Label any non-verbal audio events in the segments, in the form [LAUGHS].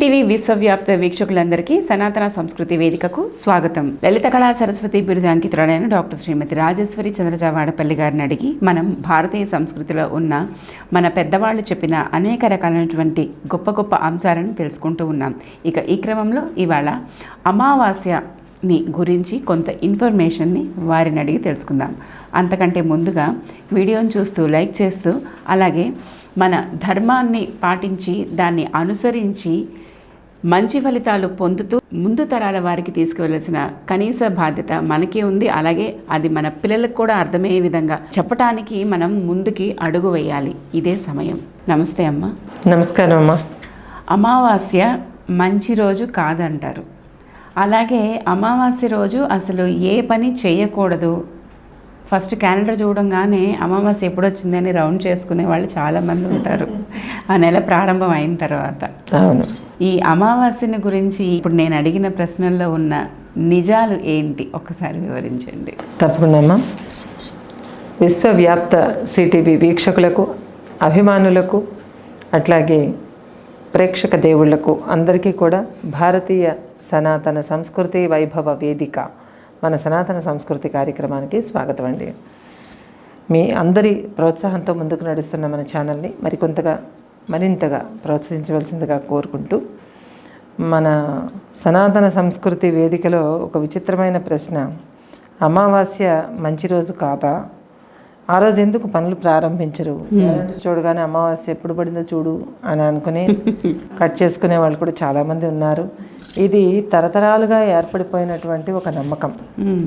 ETV విశ్వవ్యాప్త వీక్షకులందరికీ సనాతన సంస్కృతి వేదికకు స్వాగతం. లలిత కళా సరస్వతి బిరుదు అంకితురాలైన డాక్టర్ శ్రీమతి రాజేశ్వరి చంద్రజా వాడపల్లి గారిని అడిగి మనం భారతీయ సంస్కృతిలో ఉన్న మన పెద్దవాళ్ళు చెప్పిన అనేక రకాలైనటువంటి గొప్ప గొప్ప అంశాలను తెలుసుకుంటూ ఉన్నాం. ఇక ఈ క్రమంలో ఇవాళ అమావాస్యని గురించి కొంత ఇన్ఫర్మేషన్ని వారిని అడిగి తెలుసుకుందాం. అంతకంటే ముందుగా వీడియోని చూస్తూ లైక్ చేస్తూ అలాగే మన ధర్మాన్ని పాటించి దాన్ని అనుసరించి మంచి ఫలితాలు పొందుతూ ముందు తరాల వారికి తీసుకువెళ్ళాల్సిన కనీస బాధ్యత మనకే ఉంది. అలాగే అది మన పిల్లలకు కూడా అర్థమయ్యే విధంగా చెప్పటానికి మనం ముందుకి అడుగు వేయాలి. ఇదే సమయం. నమస్తే అమ్మ. నమస్కారం అమ్మా. అమావాస్య మంచి రోజు కాదంటారు. అలాగే అమావాస్య రోజు అసలు ఏ పని చేయకూడదు. ఫస్ట్ క్యాలెండర్ చూడంగానే అమావాస్య ఎప్పుడు వచ్చిందని రౌండ్ చేసుకునే వాళ్ళు చాలామంది ఉంటారు. ఆ నెల ప్రారంభం అయిన తర్వాత. అవును. ఈ అమావాస్యని గురించి ఇప్పుడు నేను అడిగిన ప్రశ్నల్లో ఉన్న నిజాలు ఏంటి? ఒక్కసారి వివరించండి. తప్పకుండా అమ్మా. విశ్వవ్యాప్త సిటీవీ వీక్షకులకు అభిమానులకు అట్లాగే ప్రేక్షక దేవుళ్ళకు అందరికీ కూడా భారతీయ సనాతన సంస్కృతి వైభవ వేదిక మన సనాతన సంస్కృతి కార్యక్రమానికి స్వాగతం అండి. మీ అందరి ప్రోత్సాహంతో ముందుకు నడుస్తున్న మన ఛానల్ని మరికొంతగా మరింతగా ప్రోత్సహించవలసిందిగా కోరుకుంటూ మన సనాతన సంస్కృతి వేదికలో ఒక విచిత్రమైన ప్రశ్న అమావాస్య మంచి రోజు కాదా? ఆ రోజు ఎందుకు పనులు ప్రారంభించరు? చూడగానే అమావాస్య ఎప్పుడు పడిందో చూడు అని అనుకుని [LAUGHS] కట్ చేసుకునే వాళ్ళు కూడా చాలామంది ఉన్నారు. ఇది తరతరాలుగా ఏర్పడిపోయినటువంటి ఒక నమ్మకం. మ్మ్.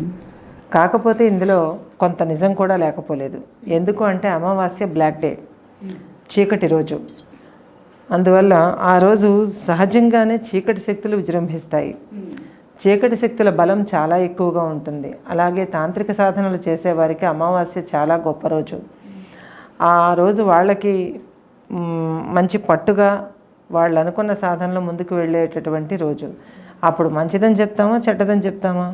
కాకపోతే ఇందులో కొంత నిజం కూడా లేకపోలేదు. ఎందుకు అంటే అమావాస్య బ్లాక్ డే చీకటి రోజు. అందువల్ల ఆ రోజు సహజంగానే చీకటి శక్తులు విజృంభిస్తాయి. చీకటి శక్తుల బలం చాలా ఎక్కువగా ఉంటుంది. అలాగే తాంత్రిక సాధనలు చేసేవారికి అమావాస్య చాలా గొప్ప రోజు. ఆ రోజు వాళ్ళకి మంచి పట్టుగా వాళ్ళు అనుకున్న సాధనలో ముందుకు వెళ్ళేటటువంటి రోజు. అప్పుడు మంచిదని చెప్తామా చెడ్డదని చెప్తామా?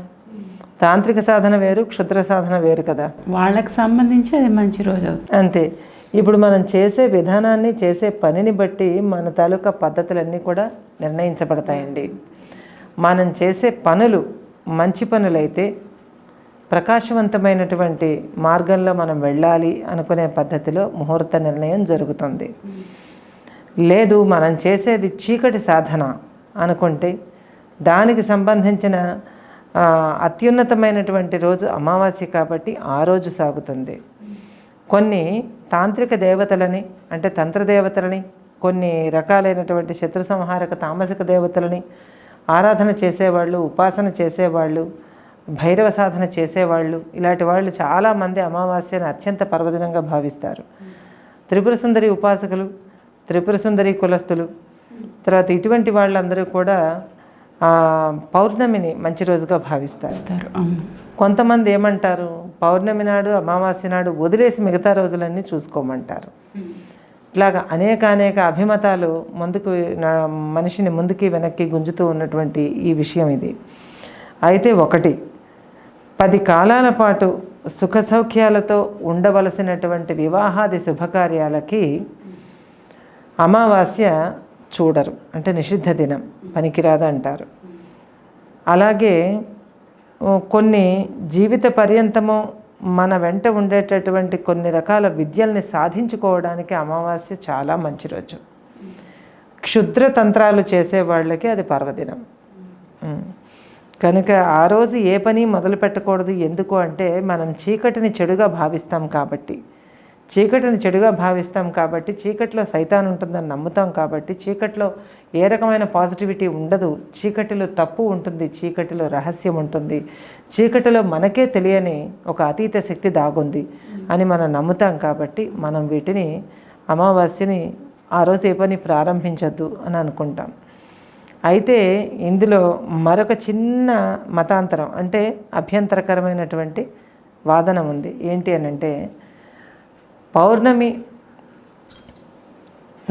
తాంత్రిక సాధన వేరు క్షుద్ర సాధన వేరు కదా. వాళ్ళకి సంబంధించి అది మంచి రోజు అంతే. ఇప్పుడు మనం చేసే విధానాన్ని చేసే పనిని బట్టి మన తాలూకా పద్ధతులన్నీ కూడా నిర్ణయించబడతాయండి. మనం చేసే పనులు మంచి పనులైతే ప్రకాశవంతమైనటువంటి మార్గంలో మనం వెళ్ళాలి అనుకునే పద్ధతిలో ముహూర్త నిర్ణయం జరుగుతుంది. లేదు మనం చేసేది చీకటి సాధన అనుకుంటే దానికి సంబంధించిన అత్యున్నతమైనటువంటి రోజు అమావాస్య కాబట్టి ఆ రోజు సాగుతుంది. కొన్ని తాంత్రిక దేవతలని అంటే తంత్ర దేవతలని కొన్ని రకాలైనటువంటి శత్రు సంహారక తామసిక దేవతలని ఆరాధన చేసేవాళ్ళు ఉపాసన చేసేవాళ్ళు భైరవ సాధన చేసేవాళ్ళు ఇలాంటి వాళ్ళు చాలామంది అమావాస్యను అత్యంత పర్వదినంగా భావిస్తారు. త్రిపుర సుందరి ఉపాసకులు త్రిపుర సుందరి కులస్తులు. తర్వాత ఇటువంటి వాళ్ళందరూ కూడా పౌర్ణమిని మంచి రోజుగా భావిస్తారు. కొంతమంది ఏమంటారు? పౌర్ణమి నాడు అమావాస్య నాడు వదిలేసి మిగతా రోజులన్నీ చూసుకోమంటారు. ఇట్లాగా అనేక అనేక అభిమతాలు ముందుకు మనిషిని ముందుకి వెనక్కి గుంజుతూ ఉన్నటువంటి ఈ విషయం ఇది. అయితే ఒకటి పది కాలాల పాటు సుఖ సౌఖ్యాలతో ఉండవలసినటువంటి వివాహాది శుభకార్యాలకి అమావాస్య చూడరు అంటే నిషిద్ధ దినం పనికిరాదు అంటారు. అలాగే కొన్ని జీవిత పర్యంతము మన వెంట ఉండేటటువంటి కొన్ని రకాల విద్యల్ని సాధించుకోవడానికి అమావాస్య చాలా మంచి రోజు. క్షుద్ర తంత్రాలు చేసే వాళ్ళకి అది పర్వదినం. కనుక ఆ రోజు ఏ పని మొదలు పెట్టకూడదు ఎందుకు అంటే మనం చీకటిని చెడుగా భావిస్తాం కాబట్టి. చీకటిని చెడుగా భావిస్తాం కాబట్టి చీకటిలో సైతాన్ ఉంటుందని నమ్ముతాం కాబట్టి చీకటిలో ఏ రకమైన పాజిటివిటీ ఉండదు. చీకటిలో తప్పు ఉంటుంది చీకటిలో రహస్యం ఉంటుంది. చీకటిలో మనకే తెలియని ఒక అతీత శక్తి దాగుంది అని మనం నమ్ముతాం కాబట్టి మనం వీటిని అమావాస్యని ఆ రోజు ఏ పని ప్రారంభించద్దు అని అనుకుంటాం. అయితే ఇందులో మరొక చిన్న మతాంతరం అంటే అభ్యంతరకరమైనటువంటి వాదన ఉంది. ఏంటి అని అంటే పౌర్ణమి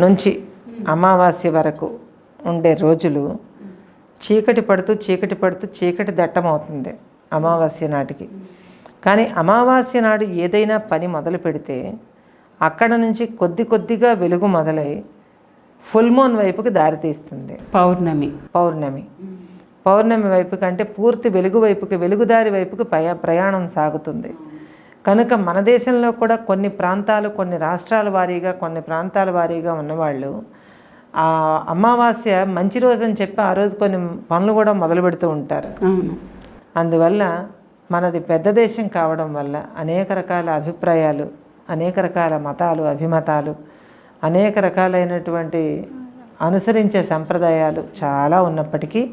నుంచి అమావాస్య వరకు ఉండే రోజులు చీకటి పడుతూ చీకటి పడుతూ చీకటి దట్టమవుతుంది అమావాస్య నాటికి. కానీ అమావాస్య నాడు ఏదైనా పని మొదలు పెడితే అక్కడ నుంచి కొద్ది కొద్దిగా వెలుగు మొదలై ఫుల్ మూన్ వైపుకి దారితీస్తుంది పౌర్ణమి. పౌర్ణమి. పౌర్ణమి వైపు కంటే పూర్తి వెలుగు వైపుకి వెలుగుదారి వైపుకి ప్రయాణం సాగుతుంది. కనుక మన దేశంలో కూడా కొన్ని ప్రాంతాలు కొన్ని రాష్ట్రాల వారీగా కొన్ని ప్రాంతాల వారీగా ఉన్నవాళ్ళు ఆ అమావాస్య మంచి రోజు అని చెప్పి ఆ రోజు కొన్ని పనులు కూడా మొదలు పెడుతూ ఉంటారు. అందువల్ల మనది పెద్ద దేశం కావడం వల్ల అనేక రకాల అభిప్రాయాలు అనేక రకాల మతాలు అభిమతాలు అనేక రకాలైనటువంటి అనుసరించే సంప్రదాయాలు చాలా ఉన్నప్పటికీ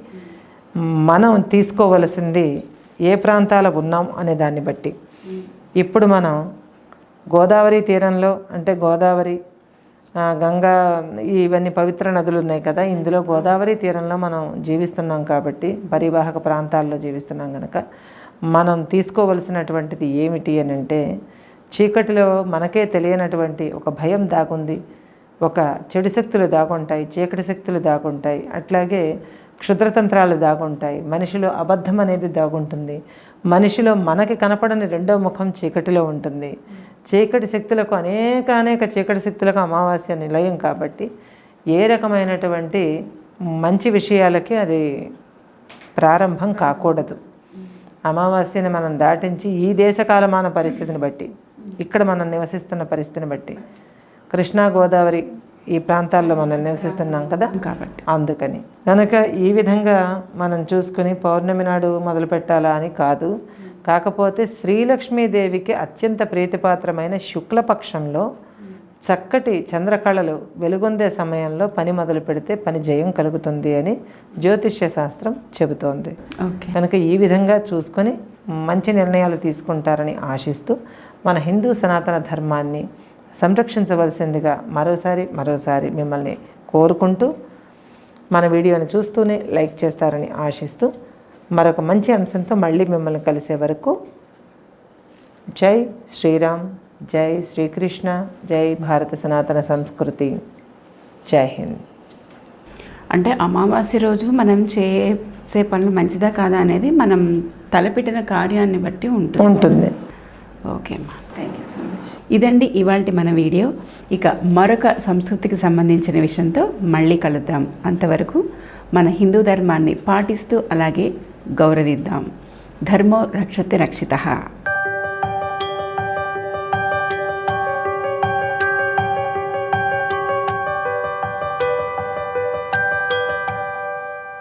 మనం తీసుకోవలసింది ఏ ప్రాంతాల ఉన్నాం అనే దాన్ని బట్టి. ఇప్పుడు మనం గోదావరి తీరంలో అంటే గోదావరి గంగా ఇవన్నీ పవిత్ర నదులు ఉన్నాయి కదా ఇందులో గోదావరి తీరంలో మనం జీవిస్తున్నాం కాబట్టి పరివాహక ప్రాంతాల్లో జీవిస్తున్నాం కనుక మనం తీసుకోవలసినటువంటిది ఏమిటి అని అంటే చీకటిలో మనకే తెలియనటువంటి ఒక భయం దాగుంది ఒక చెడు శక్తులు దాగుంటాయి చీకటి శక్తులు దాగుంటాయి అట్లాగే క్షుద్రతంత్రాలు దాగుంటాయి. మనిషిలో అబద్ధం అనేది దాగుంటుంది. మనిషిలో మనకి కనపడని రెండో ముఖం చీకటిలో ఉంటుంది. చీకటి శక్తులకు అనేక అనేక చీకటి శక్తులకు అమావాస్య నిలయం కాబట్టి ఏ రకమైనటువంటి మంచి విషయాలకి అది ప్రారంభం కాకూడదు. అమావాస్యని మనం దాటించి ఈ దేశకాలమాన పరిస్థితిని బట్టి ఇక్కడ మనం నివసిస్తున్న పరిస్థితిని బట్టి కృష్ణా గోదావరి ఈ ప్రాంతాల్లో మనం నివసిస్తున్నాం కదా? కాబట్టి. అందుకని. కనుక ఈ విధంగా మనం చూసుకుని పౌర్ణమి నాడు మొదలు పెట్టాలా అని కాదు. కాకపోతే శ్రీలక్ష్మీదేవికి అత్యంత ప్రీతిపాత్రమైన శుక్లపక్షంలో చక్కటి చంద్రకళలు వెలుగొందే సమయంలో పని మొదలు పెడితే పని జయం కలుగుతుంది అని జ్యోతిష్య శాస్త్రం చెబుతోంది. కనుక ఈ విధంగా చూసుకొని మంచి నిర్ణయాలు తీసుకుంటారని ఆశిస్తూ మన హిందూ సనాతన ధర్మాన్ని సంరక్షించవలసిందిగా మరోసారి మరోసారి మిమ్మల్ని కోరుకుంటూ మన వీడియోని చూస్తూనే లైక్ చేస్తారని ఆశిస్తూ మరొక మంచి అంశంతో మళ్ళీ మిమ్మల్ని కలిసే వరకు జై శ్రీరామ్ జై శ్రీకృష్ణ జై భారత సనాతన సంస్కృతి. జై హింద్. అంటే అమావాస్య రోజు మనం చేసే పనులు మంచిదా కాదా అనేది మనం తలపెట్టిన కార్యాన్ని బట్టి ఉంటుంది. ఉంటుంది. ఓకే అమ్మా. థ్యాంక్ యూ సో మచ్ ఇదండి ఇవాళ మన వీడియో. ఇక మరొక సంస్కృతికి సంబంధించిన విషయంతో మళ్ళీ కలుద్దాం. అంతవరకు మన హిందూ ధర్మాన్ని పాటిస్తూ అలాగే గౌరవిద్దాం. ధర్మో రక్షతే రక్షిత.